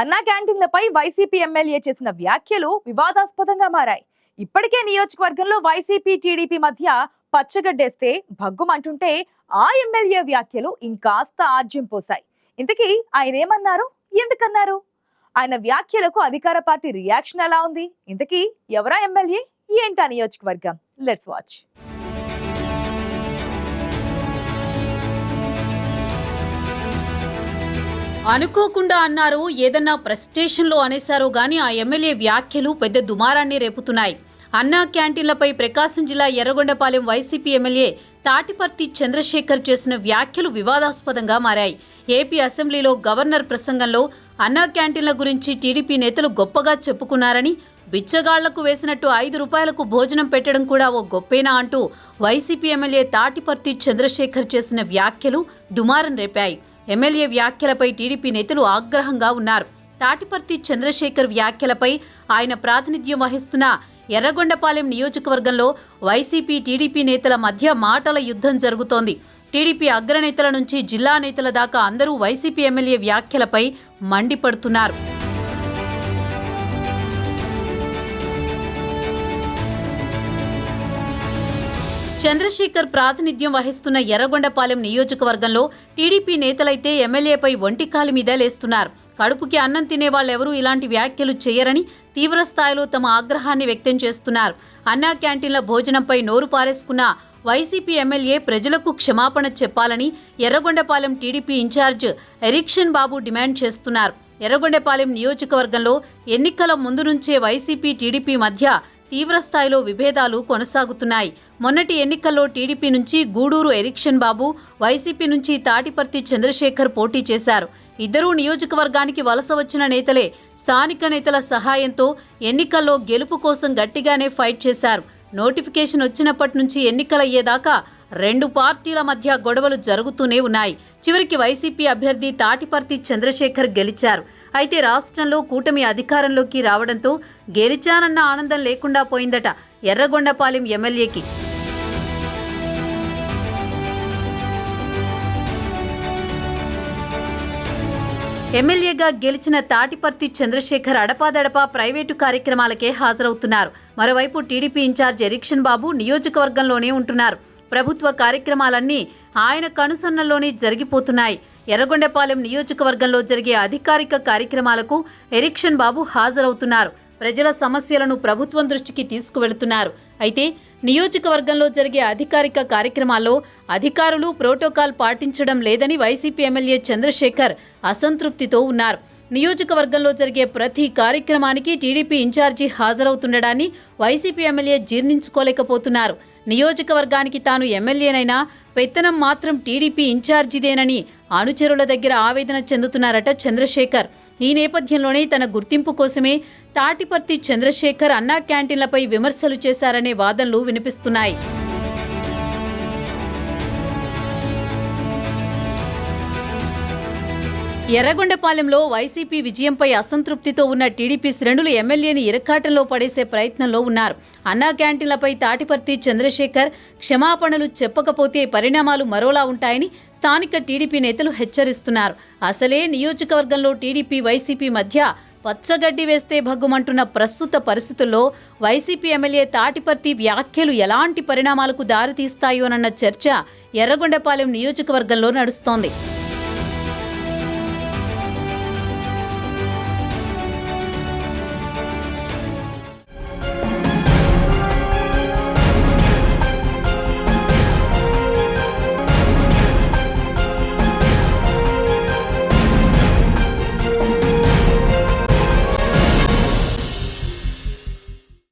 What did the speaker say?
అన్నా క్యాంటీన్లపై YCP MLA చేసిన వ్యాఖ్యలు వివాదాస్పదంగా మారాయి. ఇప్పటికే నియోజకవర్గంలో వైసీపీ టీడీపీ మధ్య పచ్చగడ్డేస్తే భగ్గుమంటుంటే ఆ ఎమ్మెల్యే వ్యాఖ్యలు ఇంకాస్త ఆజ్యం పోశాయి. ఇంతకీ ఆయన ఏమన్నారు ఎందుకన్నారు? ఆయన వ్యాఖ్యలకు అధికార పార్టీ రియాక్షన్ ఎలా ఉంది? ఇంతకీ ఎవరా ఎమ్మెల్యే? ఏంటా నియోజకవర్గం? Let's watch. అనుకోకుండా అన్నారు. ఏదన్నా ప్రెస్టేషన్లో అనేశారో గాని ఆ ఎమ్మెల్యే వ్యాఖ్యలు పెద్ద దుమారాన్ని రేపుతున్నాయి. అన్నా క్యాంటీన్లపై ప్రకాశం జిల్లా ఎర్రగొండపాలెం వైసీపీ ఎమ్మెల్యే తాటిపర్తి చంద్రశేఖర్ చేసిన వ్యాఖ్యలు వివాదాస్పదంగా మారాయి. ఏపీ అసెంబ్లీలో గవర్నర్ ప్రసంగంలో అన్నా క్యాంటీన్ల గురించి టీడీపీ నేతలు గొప్పగా చెప్పుకున్నారని బిచ్చగాళ్ళకు వేసినట్టు ఐదు రూపాయలకు భోజనం పెట్టడం కూడా ఓ గొప్పేనా అంటూ వైసీపీ ఎమ్మెల్యే తాటిపర్తి చంద్రశేఖర్ చేసిన వ్యాఖ్యలు దుమారం రేపాయి. ఎమ్మెల్యే వ్యాఖ్యలపై టీడీపీ నేతలు ఆగ్రహంగా ఉన్నారు. తాటిపర్తి చంద్రశేఖర్ వ్యాఖ్యలపై ఆయన ప్రాతినిధ్యం వహిస్తున్న ఎర్రగొండపాలెం నియోజకవర్గంలో వైసీపీ టీడీపీ నేతల మధ్య మాటల యుద్ధం జరుగుతోంది. టీడీపీ అగ్రనేతల నుంచి జిల్లా నేతల దాకా అందరూ వైసీపీ ఎమ్మెల్యే వ్యాఖ్యలపై మండిపడుతున్నారు. చంద్రశేఖర్ ప్రాతినిధ్యం వహిస్తున్న ఎర్రగొండపాలెం నియోజకవర్గంలో టీడీపీ నేతలైతే ఎమ్మెల్యేపై ఒంటికాలి మీద లేస్తున్నారు. కడుపుకి అన్నం తినే వాళ్ళెవరూ ఇలాంటి వ్యాఖ్యలు చేయరని తీవ్రస్థాయిలో తమ ఆగ్రహాన్ని వ్యక్తం చేస్తున్నారు. అన్నా క్యాంటీన్ల భోజనంపై నోరు పారేసుకున్న వైసీపీ ఎమ్మెల్యే ప్రజలకు క్షమాపణ చెప్పాలని Yerragondapalem TDP incharge Erikshan Babu demand చేస్తున్నారు. ఎర్రగొండపాలెం నియోజకవర్గంలో ఎన్నికల ముందు నుంచే వైసీపీ టీడీపీ మధ్య తీవ్రస్థాయిలో విభేదాలు కొనసాగుతున్నాయి. మొన్నటి ఎన్నికల్లో టీడీపీ నుంచి గూడూరు ఎరిక్షన్ బాబు వైసీపీ నుంచి తాటిపర్తి చంద్రశేఖర్ పోటీ చేశారు. ఇద్దరూ నియోజకవర్గానికి వలస వచ్చిన నేతలే స్థానిక నేతల సహాయంతో ఎన్నికల్లో గెలుపు కోసం గట్టిగానే ఫైట్ చేశారు. నోటిఫికేషన్ వచ్చినప్పటి నుంచి ఎన్నికలయ్యేదాకా రెండు పార్టీల మధ్య గొడవలు జరుగుతూనే ఉన్నాయి. చివరికి వైసీపీ అభ్యర్థి తాటిపర్తి చంద్రశేఖర్ గెలిచారు. అయితే రాష్ట్రంలో కూటమి అధికారంలోకి రావడంతో గెలిచానన్న ఆనందం లేకుండా పోయిందట ఎర్రగొండపాలెం ఎమ్మెల్యేకి. ఎమ్మెల్యేగా గెలిచిన తాటిపర్తి చంద్రశేఖర్ అడపాదడపా ప్రైవేటు కార్యక్రమాలకే హాజరవుతున్నారు. మరోవైపు టీడీపీ ఇన్ఛార్జ్ ఎరిక్షన్ బాబు నియోజకవర్గంలోనే ఉంటున్నారు. ప్రభుత్వ కార్యక్రమాలన్నీ ఆయన కనుసన్నల్లోనే జరిగిపోతున్నాయి. ఎర్రగొండపాలెం నియోజకవర్గంలో జరిగే అధికారిక కార్యక్రమాలకు ఎరిక్షన్ బాబు హాజరవుతున్నారు. ప్రజల సమస్యలను ప్రభుత్వం దృష్టికి తీసుకువెళుతున్నారు. అయితే నియోజకవర్గంలో జరిగే అధికారిక కార్యక్రమాల్లో అధికారులు ప్రోటోకాల్ పాటించడం లేదని వైసీపీ ఎమ్మెల్యే చంద్రశేఖర్ అసంతృప్తితో ఉన్నారు. నియోజకవర్గంలో జరిగే ప్రతి కార్యక్రమానికి టీడీపీ ఇన్ఛార్జి హాజరవుతుండడాన్ని వైసీపీ ఎమ్మెల్యే జీర్ణించుకోలేకపోతున్నారు. నియోజకవర్గానికి తాను ఎమ్మెల్యేనైనా పెత్తనం మాత్రం టీడీపీ ఇన్ఛార్జిదేనని అనుచరుల దగ్గర ఆవేదన చెందుతున్నారట చంద్రశేఖర్. ఈ నేపథ్యంలోనే తన గుర్తింపు కోసమే తాటిపర్తి చంద్రశేఖర్ అన్నా క్యాంటీన్లపై విమర్శలు చేశారనే వాదనలు వినిపిస్తున్నాయి. ఎర్రగొండపాలెంలో వైసీపీ విజయంపై అసంతృప్తితో ఉన్న టీడీపీ శ్రేణులు ఎమ్మెల్యేని ఇరకాటంలో పడేసే ప్రయత్నంలో ఉన్నారు. అన్నా క్యాంటీన్లపై తాటిపర్తి చంద్రశేఖర్ క్షమాపణలు చెప్పకపోతే పరిణామాలు మరోలా ఉంటాయని స్థానిక టీడీపీ నేతలు హెచ్చరిస్తున్నారు. అసలే నియోజకవర్గంలో టీడీపీ వైసీపీ మధ్య పచ్చగడ్డి వేస్తే భగ్గుమంటున్న ప్రస్తుత పరిస్థితుల్లో వైసీపీ ఎమ్మెల్యే తాటిపర్తి వ్యాఖ్యలు ఎలాంటి పరిణామాలకు దారితీస్తాయోనన్న చర్చ ఎర్రగొండపాలెం నియోజకవర్గంలో నడుస్తోంది.